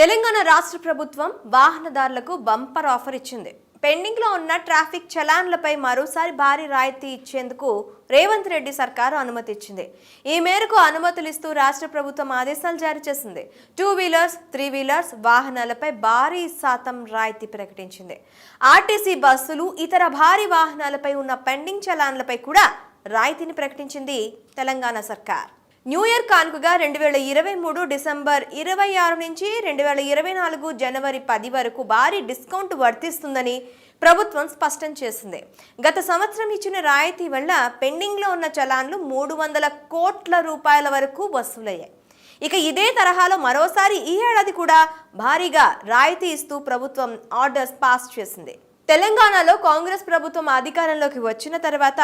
తెలంగాణ రాష్ట్ర ప్రభుత్వం వాహనదారులకు బంపర్ ఆఫర్ ఇచ్చింది. పెండింగ్లో ఉన్న ట్రాఫిక్ చలాన్లపై మరోసారి భారీ రాయితీ ఇచ్చేందుకు రేవంత్ రెడ్డి సర్కారు అనుమతి ఇచ్చింది. ఈ మేరకు అనుమతులు ఇస్తూ రాష్ట్ర ప్రభుత్వం ఆదేశాలు జారీ చేసింది. టూ వీలర్స్ త్రీ వీలర్స్ వాహనాలపై భారీ శాతం రాయితీ ప్రకటించింది. ఆర్టీసీ బస్సులు ఇతర భారీ వాహనాలపై ఉన్న పెండింగ్ చలాన్లపై కూడా రాయితీని ప్రకటించింది తెలంగాణ సర్కార్. న్యూ ఇయర్ కానుకగా రెండు వేల ఇరవై మూడు డిసెంబర్ ఇరవై ఆరు నుంచి రెండు వేల ఇరవై నాలుగు జనవరి పది వరకు భారీ డిస్కౌంట్ వర్తిస్తుందని ప్రభుత్వం స్పష్టం చేసింది. గత సంవత్సరం ఇచ్చిన రాయితీ వల్ల పెండింగ్లో ఉన్న చలాన్లు మూడు వందల కోట్ల రూపాయల వరకు వసూలయ్యాయి. ఇక ఇదే తరహాలో మరోసారి ఈ ఏడాది కూడా భారీగా రాయితీ ఇస్తూ ప్రభుత్వం ఆర్డర్స్ పాస్ చేసింది. తెలంగాణలో కాంగ్రెస్ ప్రభుత్వం అధికారంలోకి వచ్చిన తర్వాత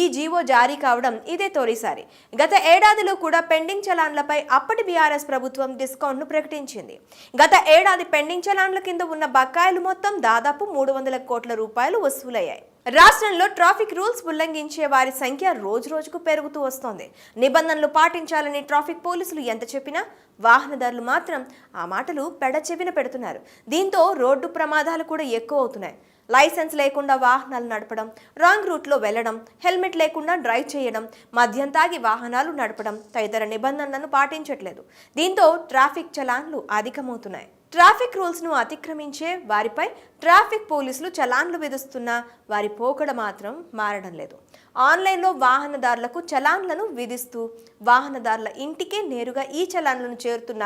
ఈ జీవో జారీ కావడం ఇదే తొలిసారి. గత ఏడాదిలో కూడా పెండింగ్ చలాన్లపై అప్పటి బీఆర్ఎస్ ప్రభుత్వం డిస్కౌంట్ను ప్రకటించింది. గత ఏడాది పెండింగ్ చలాన్ల కింద ఉన్న బకాయిలు మొత్తం దాదాపు మూడు వందల కోట్ల రూపాయలు వసూలయ్యాయి. రాష్ట్రంలో ట్రాఫిక్ రూల్స్ ఉల్లంఘించే వారి సంఖ్య రోజు రోజుకు పెరుగుతూ వస్తోంది. నిబంధనలు పాటించాలని ట్రాఫిక్ పోలీసులు ఎంత చెప్పినా వాహనదారులు మాత్రం ఆ మాటలు పెడచెవిన పెడుతున్నారు. దీంతో రోడ్డు ప్రమాదాలు కూడా ఎక్కువ అవుతున్నాయి. లైసెన్స్ లేకుండా వాహనాలు నడపడం రాంగ్ రూట్లో వెళ్ళడం హెల్మెట్ లేకుండా డ్రైవ్ చేయడం మద్యం తాగి వాహనాలు నడపడం తదితర నిబంధనలను పాటించట్లేదు. దీంతో ట్రాఫిక్ చలాన్లు అధికమవుతున్నాయి. ట్రాఫిక్ రూల్స్ను అతిక్రమించే వారిపై ట్రాఫిక్ పోలీసులు చలాన్లు విధిస్తున్నా వారి పోకడ మాత్రం మారడం లేదు. ఆన్లైన్లో వాహనదారులకు చలాన్లను విధిస్తూ వాహనదారుల ఇంటికే నేరుగా ఈ చలాన్లను చేరుతున్న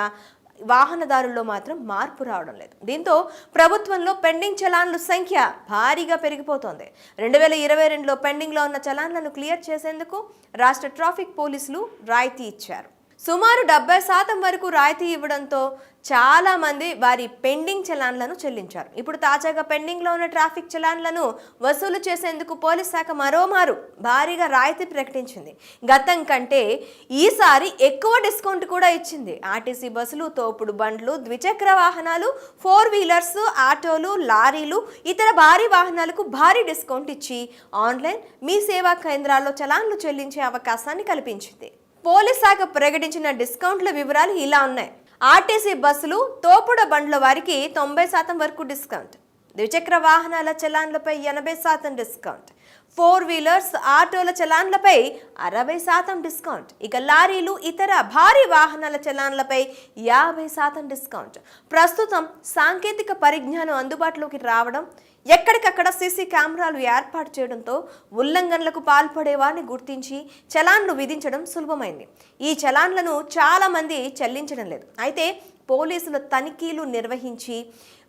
వాహనదారుల్లో మాత్రం మార్పు రావడం లేదు. దీంతో ప్రభుత్వంలో పెండింగ్ చలాన్ల సంఖ్య భారీగా పెరిగిపోతోంది. రెండు వేల ఇరవై రెండులో పెండింగ్లో ఉన్న చలాన్లను క్లియర్ చేసేందుకు రాష్ట్ర ట్రాఫిక్ పోలీసులు రాయితీ ఇచ్చారు. సుమారు డెబ్బై శాతం వరకు రాయితీ ఇవ్వడంతో చాలామంది వారి పెండింగ్ చలాన్లను చెల్లించారు. ఇప్పుడు తాజాగా పెండింగ్లో ఉన్న ట్రాఫిక్ చలాన్లను వసూలు చేసేందుకు పోలీస్ శాఖ మరోమారు భారీగా రాయితీ ప్రకటించింది. గతం కంటే ఈసారి ఎక్కువ డిస్కౌంట్ కూడా ఇచ్చింది. ఆర్టీసీ బస్సులు తోపుడు బండ్లు ద్విచక్ర వాహనాలు ఫోర్ వీలర్స్ ఆటోలు లారీలు ఇతర భారీ వాహనాలకు భారీ డిస్కౌంట్ ఇచ్చి ఆన్లైన్ మీ సేవా కేంద్రాల్లో చలాన్లు చెల్లించే అవకాశాన్ని కల్పించింది. పోలీస్ శాఖ ప్రకటించిన డిస్కౌంట్ల వివరాలు ఇలా ఉన్నాయి. ఆర్టీసీ బస్సులు తోపుడు బండ్ల వారికి తొంభై శాతం వరకు డిస్కౌంట్. ద్విచక్ర వాహనాల చలాన్లపై ఎనభై శాతం డిస్కౌంట్. ఫోర్ వీలర్స్ ఆటోల చలాన్లపై అరవై శాతం డిస్కౌంట్. ఇక లారీలు ఇతర భారీ వాహనాల చలాన్లపై యాభై శాతం డిస్కౌంట్. ప్రస్తుతం సాంకేతిక పరిజ్ఞానం అందుబాటులోకి రావడం ఎక్కడికక్కడ సీసీ కెమెరాలు ఏర్పాటు చేయడంతో ఉల్లంఘనలకు పాల్పడే వారిని గుర్తించి చలాన్లు విధించడం సులభమైంది. ఈ చలాన్లను చాలామంది చెల్లించడం లేదు. అయితే పోలీసుల తనిఖీలు నిర్వహించి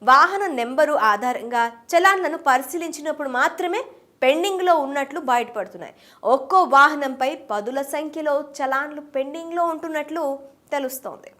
వాహన నెంబరు ఆధారంగా చలాన్లను పరిశీలించినప్పుడు మాత్రమే పెండింగ్లో ఉన్నట్లు బయటపడుతున్నాయి. ఒక్కో వాహనంపై పదుల సంఖ్యలో చలాన్లు పెండింగ్లో ఉంటున్నట్లు తెలుస్తోంది.